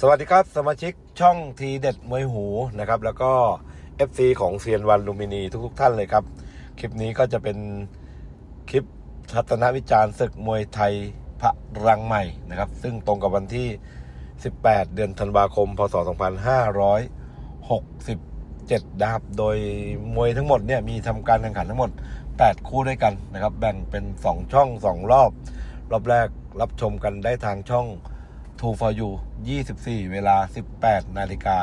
สวัสดีครับ สมาชิกช่องทีเด็ดมวยหูนะครับ แล้วก็ FC ของเซียนวันลูมินีทุก ๆ ท่านเลยครับ คลิปนี้ก็จะเป็นคลิปทัศนวิจารณ์ศึกมวยไทยพระรังใหม่นะครับ ซึ่งตรงกับวันที่ 18 เดือนธันวาคม พศ 2567นะครับโดยมวยทั้งหมดเนี่ยมีทำการแข่งขันทั้งหมด 8 คู่ด้วยกันนะครับ แบ่งเป็น 2 ช่อง 2 รอบ รอบแรกรับชมกันได้ทางช่อง 2 for you 24 เวลา 18 นาฬิกา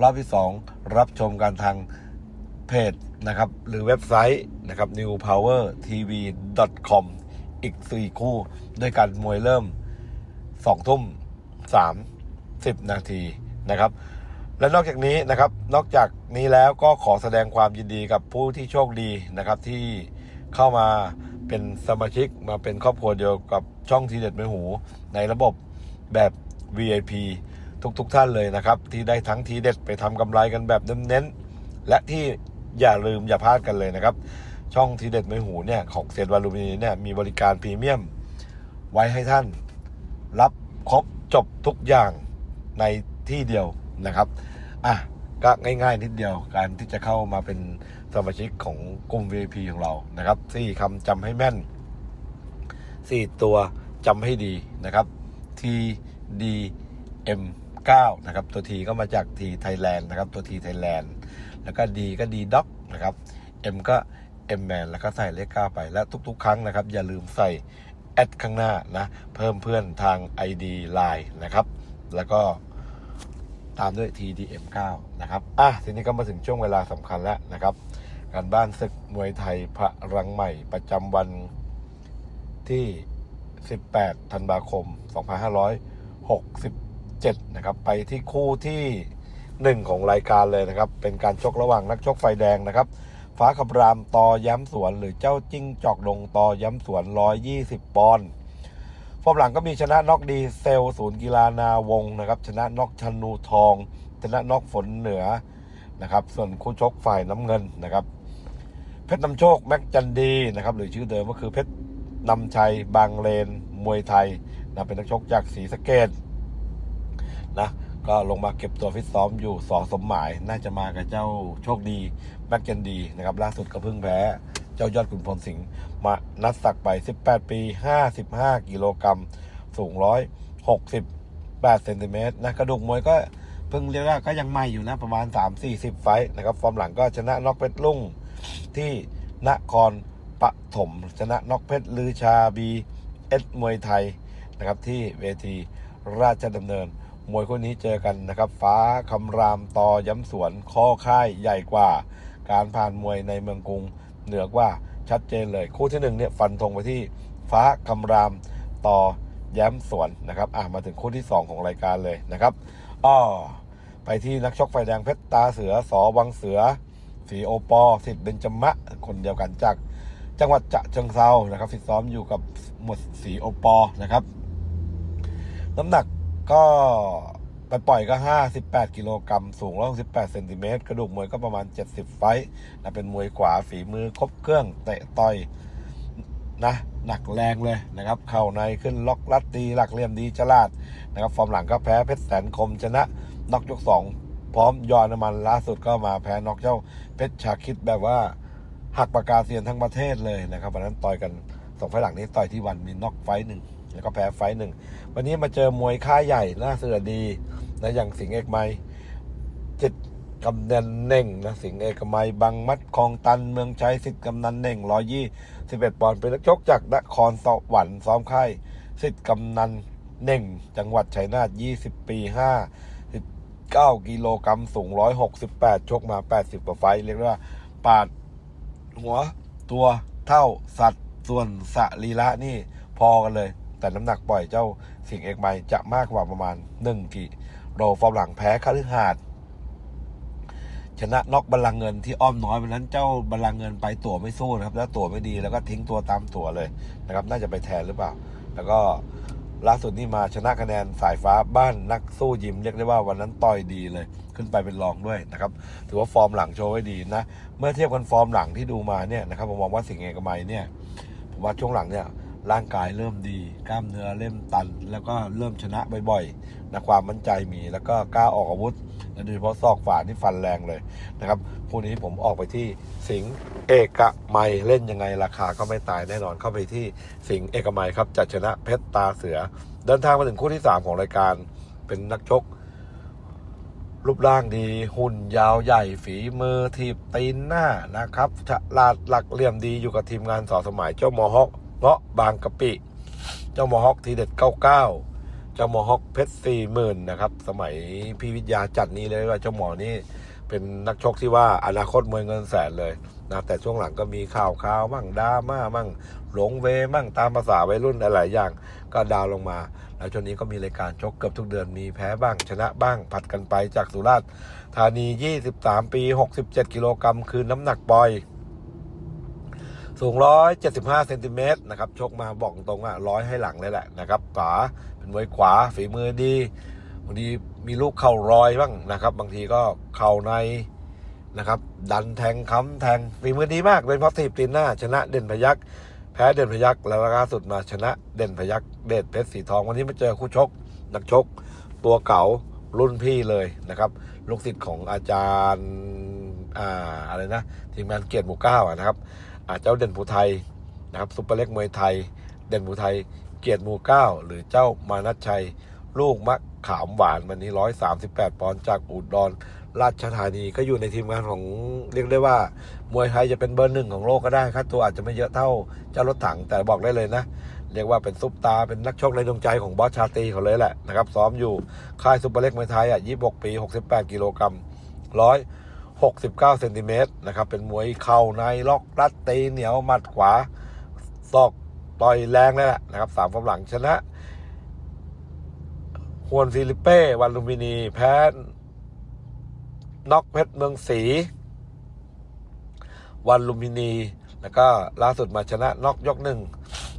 รอบที่ 2 รับชมกันทางเพจนะครับ หรือเว็บไซต์นะครับ newpowertv.com อีก 4 คู่ ด้วยกันมวยเริ่ม 2 ทุ่ม 30 นาทีนะครับ และนอกจากนี้นะครับ นอกจากนี้แล้วก็ขอแสดงความยินดีกับผู้ที่โชคดีนะครับที่เข้ามาเป็นสมาชิกมาเป็นครอบครัวเดียวกับช่องทีเด็ดไม่หูในระบบ แบบ VIP ทุกๆทท่านเลยนะครับ ที่ได้ทั้งทีเด็ดไปทำกำไรกันแบบเน้นๆและที่อย่าลืมอย่าพลาดกันเลยนะครับ ช่องทีเด็ดไม่หูเนี่ยของเซนวาลูมินีเนี่ยมีบริการพรีเมียม ไว้ให้ท่าน รับครบจบทุกอย่างในที่เดียวนะครับอะก็ง่ายๆนิดเดียวการที่จะเข้ามาเป็นสมาชิกของกลุ่ม VIP ของเรานะครับสี่คำจำให้แม่นสี่ตัวจำให้ดีนะครับ T D M 9 นะครับ ตัว T ก็มาจาก T Thailand นะครับ ตัว T Thailand แล้วก็ D ก็ D Doc นะครับ M ก็ M Man แล้วก็ใส่เลข 9 ไป และทุก ๆ ครั้งนะครับ อย่าลืมใส่แอดข้างหน้านะ เพิ่มเพื่อนทาง ID Line นะครับ แล้วก็ตามด้วย TDM9 นะครับ อะ ทีนี้ก็มาถึงช่วงเวลาสำคัญแล้วนะครับ การบ้านศึกมวยไทยพระรังใหม่ประจำวันที่ 18 ธันวาคม 2567 นะครับ ไปที่คู่ที่ 1 ของรายการเลยนะครับ เป็นการชกระหว่างนักชกไฟแดงนะครับ ฟ้าขับรามตอย้ำสวน หรือเจ้าจิ้งจอกดงตอย้ำสวน 120 ปอนด์ฟอร์มหลังก็มีชนะน็อกดีเซลศูนย์กีฬานาวงนะครับ ชนะน็อกชนูทอง ชนะน็อกฝนเหนือนะครับ ส่วนคู่ชกฝ่ายน้ำเงินนะครับ เพชรนำโชคแม็กจันดีนะครับ หรือชื่อเดิมก็คือเพชร นำชัย บางเลน มวยไทยนะเป็นนักชกจากศรีสะเกดนะก็ลงมาเก็บตัวฟิตซ้อมอยู่สอสมหมาย น่าจะมากับเจ้าโชคดี แม็กจันดีนะครับ ล่าสุดก็เพิ่งแพ้ เจ้ายอดขุนพลสิงห์มานัดสักไป 18 ปี 55 กิโลกรัมสูง 168 เซนติเมตรนะกระดูกมวยก็เพิ่งเรียกว่าก็ยังใหม่อยู่นะ ประมาณ 3-40 ไฟนะครับ ฟอร์มหลังก็ชนะน็อกเพชรลุ่งที่นคร ปฐมชนะนอกเพชรลือชาบีเอสมวยไทยนะครับที่เวทีราชดำเนิน มวยคู่นี้เจอกันนะครับ ฟ้าคำรามต่อย้ำสวนข้อค่ายใหญ่กว่า การผ่านมวยในเมืองกรุง เหนือกว่าชัดเจนเลย คู่ที่หนึ่งเนี่ยฟันธงไปที่ฟ้าคำรามต่อย้มสวนนะครับอะมาถึงคู่ที่ 2 ของรายการเลยนะครับอ้อไปที่นักชกไฟแดงเพชรตาเสือสอวังเสือสีโอปอสิทธิ์เบญจมะ คนเดียวกันจาก จังหวัดจะเชิงเซานะครับฟิตซ้อมอยู่กับหมวดสีโอปอนะครับ น้ำหนักก็ไปปล่อยก็ 58 กิโลกรัมสูง 168เซนติเมตรกระดูกมวยก็ประมาณ 70 ไฟต์นะเป็นมวยขวาฝีมือครบเครื่องเตะต่อยนะหนักแรงเลยนะครับ เข่าในขึ้นล็อกลัดดี หลักเหลี่ยมดีฉลาดนะครับ ฟอร์มหลังก็แพ้เพชรแสนคมชนะน็อกยก 2 พร้อมยอนมันล่าสุดก็มาแพ้น็อกเจ้าเพชรชาคิดแบบว่า หักปากกาเซียนทั้งประเทศเลยนะครับวันนั้นต่อยกันสองไฟหลังนี้ต่อยที่วันมีน็อกไฟหนึ่งแล้วก็แพ้ไฟหนึ่งวันนี้มาเจอมวยค่าใหญ่น่าเสือดีนะอย่างสิงเอกไม้จิตกำนันเน่งนะสิงเอกไม้บางมัดคลองตันเมืองชัยสิทธิ์กำนันเน่งร้อยยี่สิบเอ็ดปอนด์เป็นนักชกจากนครสวรรค์ซ้อมค่ายสิทธิ์กำนันเน่ง จังหวัดชัยนาทยี่สิบปีห้าสิบเก้ากิโลกรัมสูงร้อยหกสิบแปดชกมาแปดสิบกว่าไฟเรียกว่าปาด หัวตัวเท่าสัตว์ส่วนสรีระนี่พอกันเลย แต่น้ำหนักปล่อยเจ้าสิงเอกไมจะมากกว่าประมาณ1กิโลฟอร์มหลังแพ้คฤหาสน์ชนะน็อกบัลลังเงินที่อ้อมน้อยวันนั้นเจ้าบัลลังเงินไปตั๋วไม่สู้นะครับ แล้วตั๋วไม่ดีแล้วก็ทิ้งตัวตามตั๋วเลยนะครับ น่าจะไปแทนหรือเปล่า แล้วก็ ล่าสุดนี่มาชนะคะแนนสายฟ้าบ้านนักสู้ยิมเรียกได้ว่าวันนั้นต่อยดีเลย ขึ้นไปเป็นรองด้วยนะครับ ถือว่าฟอร์มหลังโชว์ไว้ดีนะ เมื่อเทียบกันฟอร์มหลังที่ดูมาเนี่ยนะครับผมมองว่าสิ่งเอกมัยเนี่ย ผมว่าช่วงหลังเนี่ยร่างกายเริ่มดี กล้ามเนื้อเริ่มตัน แล้วก็เริ่มชนะบ่อยๆนะความมั่นใจมีแล้วก็กล้าออกอาวุธ โดยเฉพาะซอกฝาที่ฟันแรงเลยนะครับคู่นี้ผมออกไปที่สิงเอกมัยเล่นยังไงราคาก็ไม่ตายแน่นอนเข้าไปที่สิงเอกมัยครับจะชนะเพชรตาเสือ เดินทางมาถึงคู่ที่ 3 ของรายการเป็นนักชก รูปร่างดี หุ่นยาวใหญ่ฝีมือทีบตีนหน้านะครับฉลาดหลักเหลี่ยมดีอยู่กับทีมงานสอสมัยเจ้ามอฮอกเงาะบางกะปิ เจ้ามอฮอกทีเด็ด99เจ้ามอฮอกเพชรสี่หมื่นนะครับ สมัยพี่วิทยาจัดนี้เลยว่าเจ้าหมอนี่เป็นนักชกที่ว่าอนาคตมวยเงินแสนเลยนะแต่ช่วงหลังก็มีข่าวข่าวมั่งดราม่ามั่งหลงเวมั่งตามภาษาวัยรุ่นหลายอย่าง ก็ดาวลงมา แล้วช่วงนี้ก็มีรายการชกเกือบทุกเดือนมีแพ้บ้างชนะบ้าง ผัดกันไปจากสุราษฎร์ธานี 23 ปี 67 กิโลกรัมคือน้ำหนักปล่อยสูง 175 เซนติเมตรนะครับ ชกมาบอกตรงอะร้อยให้หลังเลยแหละนะครับขวา มวยขวาฝีมือดีบางทีมีลูกเข่ารอยบ้างนะครับ บางทีก็เข่าในนะครับ ดันแทงค้ำแทงฝีมือดีมากเป็นพราะทีบตีนหน้า ชนะเด่นพยักแพ้เด่นพยักแล้วล่าสุดมาชนะเด่นพยักเดชเพชรสีทองวันนี้มาเจอคู่ชก นักชก ตัวเก่ารุ่นพี่เลยนะครับ ลูกศิษย์ของอาจารย์อ่าอะไรนะทีมงานเกียรติหมู่เก้านะครับอาเจ้าเด่นภูไทยนะครับซุปเปอร์เล็กมวยไทย เด่นภูไทย เกียรติหมู่เก้าหรือเจ้ามานัชชัย ลูกมะขามหวานวันนี้ร้อยสามสิบแปดปอนด์จากอุดรราชธานีก็อยู่ในทีมงานของเรียกได้ว่า มวยไทยจะเป็นเบอร์หนึ่งของโลกก็ได้ครับตัวอาจจะไม่เยอะเท่าเจ้ารถถังแต่บอกได้เลยนะ เรียกว่าเป็นซุปตาเป็นนักชกในดวงใจของบอสชาตีเขาเลยแหละนะครับ ซ้อมอยู่ค่ายซุปเปอร์เล็กมวยไทยอะยี่หกปีหกสิบแปดกิโลกรัมร้อย69เซนติเมตรนะครับเป็นมวยเข่าในล็อกรัดตีเหนียวหมัดขวาศอก ต่อยแรงเลยแหละนะครับสามฟอร์มหลังชนะฮวนฟิลิเป้วันลุมพินี แพ้น็อกเพชรเมืองศรีวันลุมพินี แล้วก็ล่าสุดมาชนะน็อกยกหนึ่ง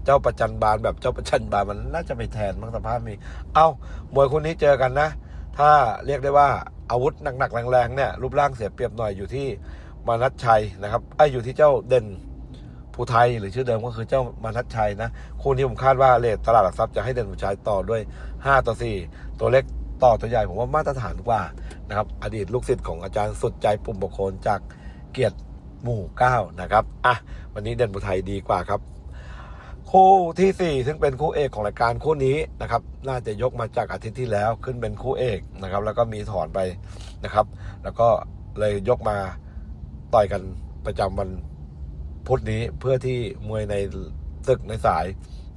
เจ้าประจันบานแบบเจ้าประจันบานมันน่าจะไปแทนมั้งสภาพมีเอ้ามวยคู่นี้เจอกันนะ ถ้าเรียกได้ว่าอาวุธหนักๆแรงๆเนี่ยรูปร่างเสียเปรียบหน่อยอยู่ที่มานัชชัยนะครับไอ้อยู่ที่เจ้าเด่น ภูไทยหรือชื่อเดิมก็คือเจ้ามานัชชัยนะคู่นี้ผมคาดว่าเลทตลาดหลักทรัพย์จะให้เด่นภูชัยต่อด้วย 5 ต่อ 4 ตัวเล็กต่อตัวใหญ่ผมว่ามาตรฐานกว่านะครับอดีตลูกศิษย์ของอาจารย์สุดใจปุ่มบกโคนจากเกียรติหมู่เก้านะครับอะวันนี้เด่นภูไทยดีกว่าครับ คู่ที่สี่ซึ่งเป็นคู่เอกของรายการคู่นี้นะครับน่าจะยกมาจากอาทิตย์ที่แล้วขึ้นเป็นคู่เอกนะครับแล้วก็มีถอนไปนะครับ แล้วก็เลยยกมาต่อยกันประจำวัน พุธนี้เพื่อที่มวยในศึกในสาย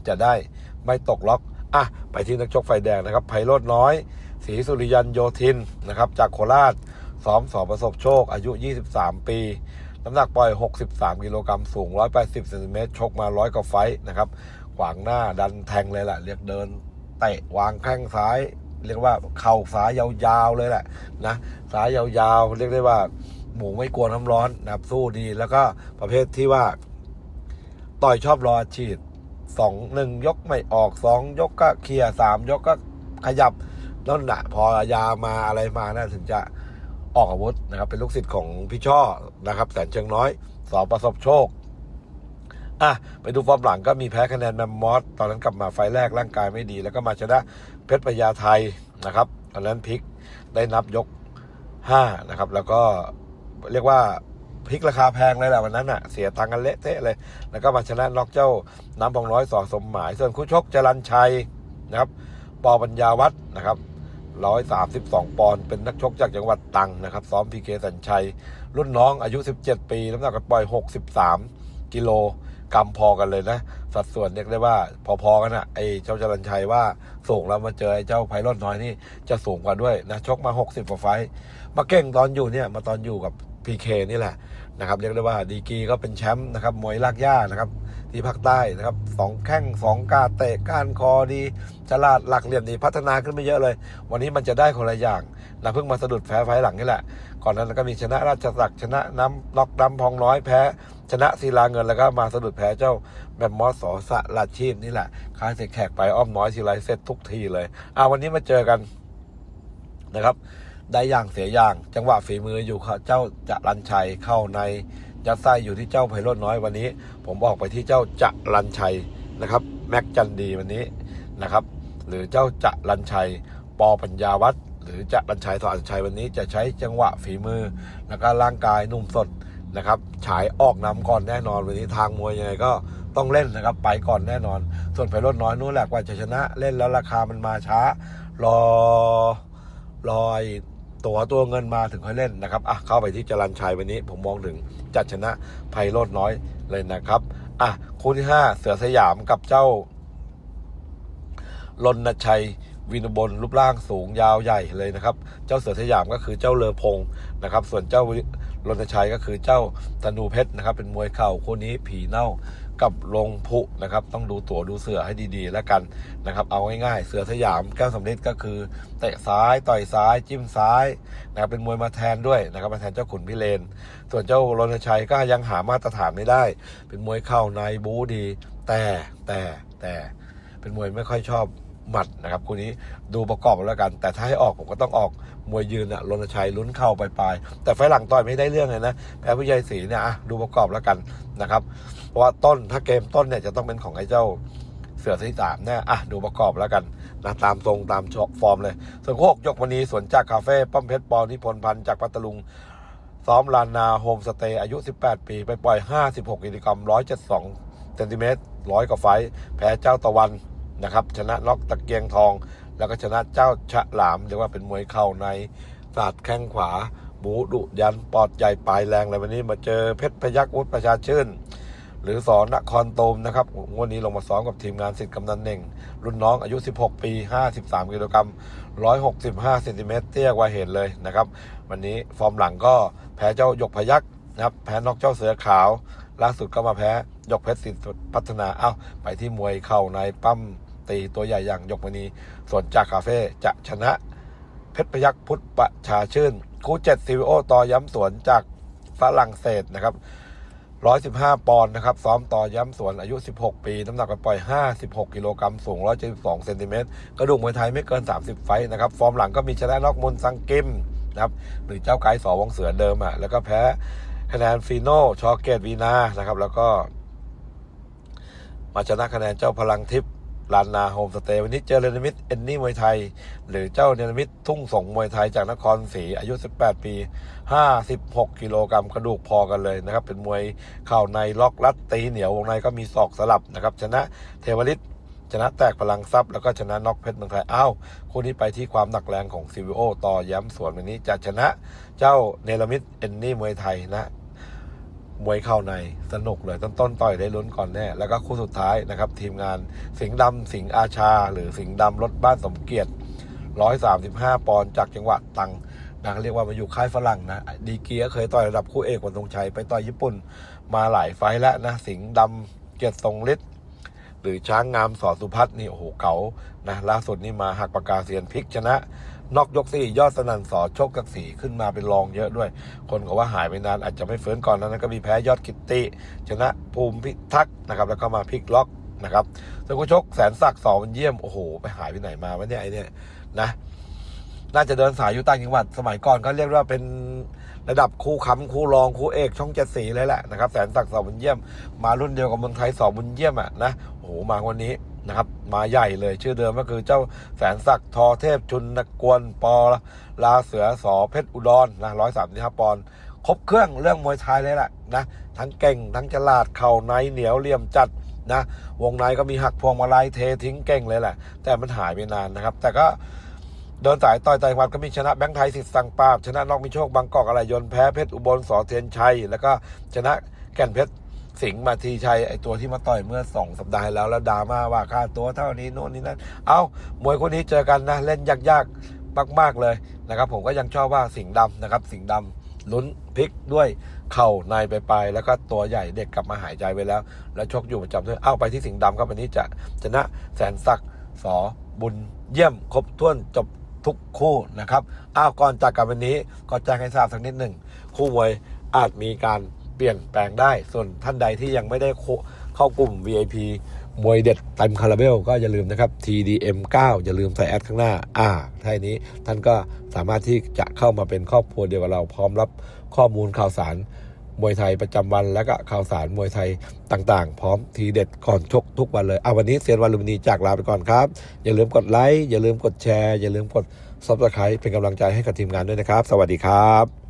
จะได้ไม่ตกล็อกอะไปที่นักชกไฟแดงนะครับ ไพโรดน้อยศรีสุริยันโยธินนะครับ จากโคราชซ้อมสอบประสบโชค อายุ 23 ปี น้ำหนักปล่อย 63 กิโลกรัมสูง 180เซนติเมตรชกมา 100กว่าไฟนะครับ ขวางหน้าดันแทงเลยแหละ เรียกเดินเตะวางแข้งซ้าย เรียกว่าเข่าซ้ายยาวๆเลยแหละนะซ้ายยาวๆ เรียกได้ว่า หมูไม่กลัวน้ำร้อนนะครับสู้ดี แล้วก็ประเภทที่ว่า ต่อยชอบรอฉีดสองหนึ่งยกไม่ออกสองยกก็เคลียร์สามยกก็ขยับนั่นแหละพอยามาอะไรมานะถึงจะออกอาวุธนะครับ เป็นลูกศิษย์ของพี่ช่อนะครับ แสนเชิงน้อยสอประสบโชคอะไปดูฟอร์มหลังก็มีแพ้คะแนนแมมมอสตอนนั้นกลับมาไฟแรกร่างกายไม่ดี แล้วก็มาชนะเพชรพญาไทยนะครับ ตอนนั้นพลิกได้นับยก 5 นะครับ แล้วก็ เรียกว่าพลิกราคาแพงเลยแหละวันนั้นอะเสียตังกันเละเทะเลย แล้วก็มาชนะน็อกเจ้าน้ำพองน้อยสอสมหมาย ส่วนคู่ชกจรันชัยนะครับปอปัญญาวัฒน์นะครับ132ปอนด์เป็นนักชกจากจังหวัดตังนะครับซ้อมพีเคสัญชัย รุ่นน้องอายุ17ปี น้ำหนักก็ปล่อย63กิโลกรัมพอกันเลยนะ สัดส่วนเรียกได้ว่าพอๆกันอะไอ้เจ้าจรัญชัยว่าสูงแล้วมาเจอไอ้เจ้าไพโรจน์น้อยนี่จะสูงกว่าด้วยนะชกมา60กว่าไฟมาเก่งตอนอยู่เนี่ยมาตอนอยู่กับ พีเคนี่แหละนะครับเรียกได้ว่าดีกีก็เป็นแชมป์นะครับมวยลากย่านะครับที่ภาคใต้นะครับสองแข้งสองกาเตะก้านคอดีฉลาดหลักเหลี่ยมดีพัฒนาขึ้นไปเยอะเลย วันนี้มันจะได้คนละอย่างนะเพิ่งมาสะดุดแพ้ไฟหลังนี่แหละ ก่อนนั้นก็มีชนะราชสักดิ์ชนะน้ำน็อกน้ำพองน้อยแพ้ ชนะศิลาเงินแล้วก็มาสะดุดแพ้เจ้าแมมมอสสอสะราชีพนี่แหละคาเสกแขกไปอ้อมน้อยทีไรเสร็จทุกทีเลยอ่าวันนี้มาเจอกันนะครับ ได้อย่างเสียอย่าง จังหวะฝีมืออยู่ค่ะเจ้าจะรันชัยเข้าในยัดไส้อยู่ที่เจ้าไพโรจน์น้อยวันนี้ ผมออกไปที่เจ้าจะรันชัยนะครับแม็กจันดีวันนี้นะครับ หรือเจ้าจะรันชัย ปอปัญญาวัฒน์หรือจะรันชัยสอนชัยวันนี้จะใช้จังหวะฝีมือ แล้วก็ร่างกายหนุ่มสดนะครับฉายออกนำก่อนแน่นอนวันนี้ทางมวยยังไงก็ต้องเล่นนะครับไปก่อนแน่นอน ส่วนไพโรดน้อยนู้นแหละกว่าจะชนะเล่นแล้วราคามันมาช้ารอรอย ตัวตัวเงินมาถึงค่อยเล่นนะครับอะเข้าไปที่จรันชัยวันนี้ ผมมองถึงจัดชนะไพโรดน้อยเลยนะครับอะคู่ที่ห้าเสือสยามกับเจ้ารณชัยวินบนรูปร่างสูงยาวใหญ่เลยนะครับ เจ้าเสือสยามก็คือเจ้าเลอพงนะครับ ส่วนเจ้ารณชัยก็คือเจ้าธนูเพชรนะครับ เป็นมวยเข่าคู่นี้ผีเน่า กับลงพุนะครับ ต้องดูตั๋วดูเสือให้ดีๆ แล้วกันนะครับ เอาง่ายๆ เสือสยามแก้วสำลิดก็คือเตะซ้ายต่อยซ้ายจิ้มซ้ายนะครับเป็นมวยมาแทนด้วยนะครับมาแทนเจ้าขุนพิเรนส่วนเจ้ารณชัยก็ยังหามาตรฐานไม่ได้ เป็นมวยเข่าในบูดี แต่แต่แต่เป็นมวยไม่ค่อยชอบ หมัดนะครับคู่นี้ดูประกอบแล้วกัน แต่ถ้าให้ออกผมก็ต้องออกมวยยืนอะรณชัยลุ้นเข้าไปลายแต่ไฟหลังต่อยไม่ได้เรื่องเลยนะแพ้ผู้ใหญ่ศรีเนี่ยอะดูประกอบแล้วกันนะครับเพราะว่าต้นถ้าเกมต้นเนี่ยจะต้องเป็นของไอ้เจ้าเสือที่สามแน่อะดูประกอบแล้วกันนะตามทรงตามฟอร์มเลย ส่วนโคกยกวันนี้สวนจากคาเฟ่ป้อมเพชรปอนิพนธ์พันธ์จากพัทลุงซ้อมลานนาโฮมสเตย์อายุ 18 ปี ไปปล่อย 56กิโลกรัม172เซนติเมตรร้อยกว่าไฟ แพ้เจ้าตะวัน นะครับ ชนะน็อกตะเกียงทอง แล้วก็ชนะเจ้าฉลามเรียกว่าเป็นมวยเข่าในศาสตร์แข้งขวา บูดุยันปอดใหญ่ปลายแรงเลยวันนี้มาเจอเพชรพยักวุฒิประชาชื่น หรือสอนนครโตมนะครับงวันนี้ลงมาซ้อมกับทีมงานสิทธิ์กำนันเน่ง รุ่นน้องอายุ 16 ปี 53 กิโลกรัม 165เซนติเมตรเตี้ยกว่าเห็นเลยนะครับ วันนี้ฟอร์มหลังก็แพ้เจ้าหยกพยักนะครับแพ้นอกเจ้าเสือขาว ล่าสุดก็มาแพ้ ยกเพชรสิทธิ์พัฒนา เอ้าไปที่มวยเข่าในปั้มตีตัวใหญ่อย่างยกมณีส่วนจากคาเฟ่จะชนะ เพชรพยักพุทธประชาชื่น คู่เจ็ดซีวโอต่อย้ำสวนจากฝรั่งเศสนะครับ115 ปอนด์นะครับ ซ้อมต่อย้ำสวนอายุ 16 ปี น้ำหนักไปปล่อย 56 กิโลกรัม สูง 172 เซนติเมตร กระดูกมวยไทยไม่เกิน 30 ไฟนะครับ ฟอร์มหลังก็มีชนะนอกมนซังกิมนะครับ หรือเจ้าไกด์สอวงเสือเดิมอะ แล้วก็แพ้คะแนนฟีโน่ชอเกตวีนา นะครับ แล้วก็ มาชนะคะแนนเจ้าพลังทิพย์ลานนาโฮมสเตย์วันนี้เจอเรนมิดเอนนี่มวยไทย หรือเจ้าเรนมิดทุ่งสงมวยไทยจากนครศรีอายุ 18 ปี 56 กิโลกรัมกระดูกพอกันเลยนะครับ เป็นมวยเข่าในล็อกลัดตีเหนียววงในก็มีศอกสลับนะครับชนะเทวริตชนะแตกพลังทรัพย์แล้วก็ชนะน็อกเพชรเมืองไทย อ้าว คู่นี้ไปที่ความหนักแรงของซิวิโอต่อย้ำสวนวันนี้จะชนะเจ้าเนลมิดเอนนี่มวยไทยนะ มวยเข้าในสนุกเลยต้นต้นต่อยได้ลุ้นก่อนแน่แล้วก็คู่สุดท้ายนะครับ ทีมงานสิงห์ดำสิงห์อาชา หรือสิงห์ดำรถบ้านสมเกียรติ135 ปอนด์จากจังหวัดตังนะเรียกว่ามาอยู่ค่ายฝรั่งนะดีเกียเคยต่อยระดับคู่เอกวันทรงชัยไปต่อยญี่ปุ่น มาหลายไฟแล้วนะสิงห์ดำเกียรติทรงฤทธิ์ หรือช้างงามสอสุพัฒน์นี่โอ้โหเก๋านะล่าสุดนี่มาหักปากกาเซียนพลิกชนะ นอกยกสี่ยอดสนันสอโชคกักสีขึ้นมาเป็นรองเยอะด้วย คนก็ว่าหายไปนานอาจจะไม่เฟื้นก่อนนั้นก็มีแพ้ยอดกิตติ ชนะภูมิพิทักษ์นะครับแล้วก็มาพลิกล็อกนะครับส่วนคู่ชกแสนศักดิ์สอมันเยี่ยมโอ้โหไปหายไปไหนมาวะเนี่ยไอเนี่ยนะน่าจะเดินสายอยู่ต่างจังหวัด สมัยก่อนก็เรียกว่าเป็นระดับคู่ค้ำคู่รองคู่เอกช่องเจ็ดสีเลยแหละนะครับแสนศักดิ์สอบุญเยี่ยมมารุ่นเดียวกับเมืองไทยสอบุญเยี่ยมอะนะ โอ้โหมาวันนี้นะครับ มาใหญ่เลยชื่อเดิมก็คือเจ้าแสนศักดิ์ทอเทพชุนนกวนปอลาเสือสอเพชรอุดรนะร้อยสามสิบห้าปอนด์ครบเครื่องเรื่องมวยไทยเลยแหละนะทั้งเก่งทั้งฉลาดเข่าในเหนียวเหลี่ยมจัดนะวงในก็มีหักพวงมาลัยเททิ้งเก่งเลยแหละ แต่มันหายไปนานนะครับ แต่ก็เดินสายต่อยไต้หวันก็มีชนะแบงค์ไทยสิทธิ์สังปาบชนะนอกมีโชคบางกอกอะไรยนแพ้เพชรอุบลสอเทียนชัย แล้วก็ชนะแก่นเพชร สิงห์มาทีชัยไอตัวที่มาต่อยเมื่อสองสัปดาห์แล้วแล้วดราม่าว่าค่าตัวเท่านี้โน่นนี่นั่นเอามวยคนนี้เจอกันนะเล่นยากๆมาก ๆเลยนะครับ ผมก็ยังชอบว่าสิงห์ดำนะครับ สิงห์ดำลุ้นพลิกด้วยเข่าในไปลายๆแล้วก็ตัวใหญ่เด็กกลับมาหายใจไปแล้ว แล้วชกอยู่ประจำด้วยเอาไปที่สิงห์ดำครับวันนี้จะชนะแสนศักดิ์สอบุญเยี่ยมครบถ้วนจบทุกคู่นะครับอ้าวก่อนจากกันวันนี้ก็แจ้งให้ทราบสักนิดหนึ่งคู่มวยอาจมีการ เปลี่ยนแปลงได้ ส่วนท่านใดที่ยังไม่ได้เข้ากลุ่ม VIP มวยเด็ดเต็มคาราเบลก็อย่าลืมนะครับ TDM 9 อย่าลืมใส่แอดข้างหน้า อ่าท่านี้ท่านก็สามารถที่จะเข้ามาเป็นครอบครัวเดียวกับเราพร้อมรับข้อมูลข่าวสารมวยไทยประจำวันและก็ข่าวสารมวยไทยต่างๆ พร้อมทีเด็ดก่อนชกทุกวันเลยเอาวันนี้เซียนวันลุมินีจากลาไปก่อนครับ อย่าลืมกดไลค์อย่าลืมกดแชร์ อย่าลืมกดซับสไครป์เป็นกำลังใจให้กับทีมงานด้วยนะครับ สวัสดีครับ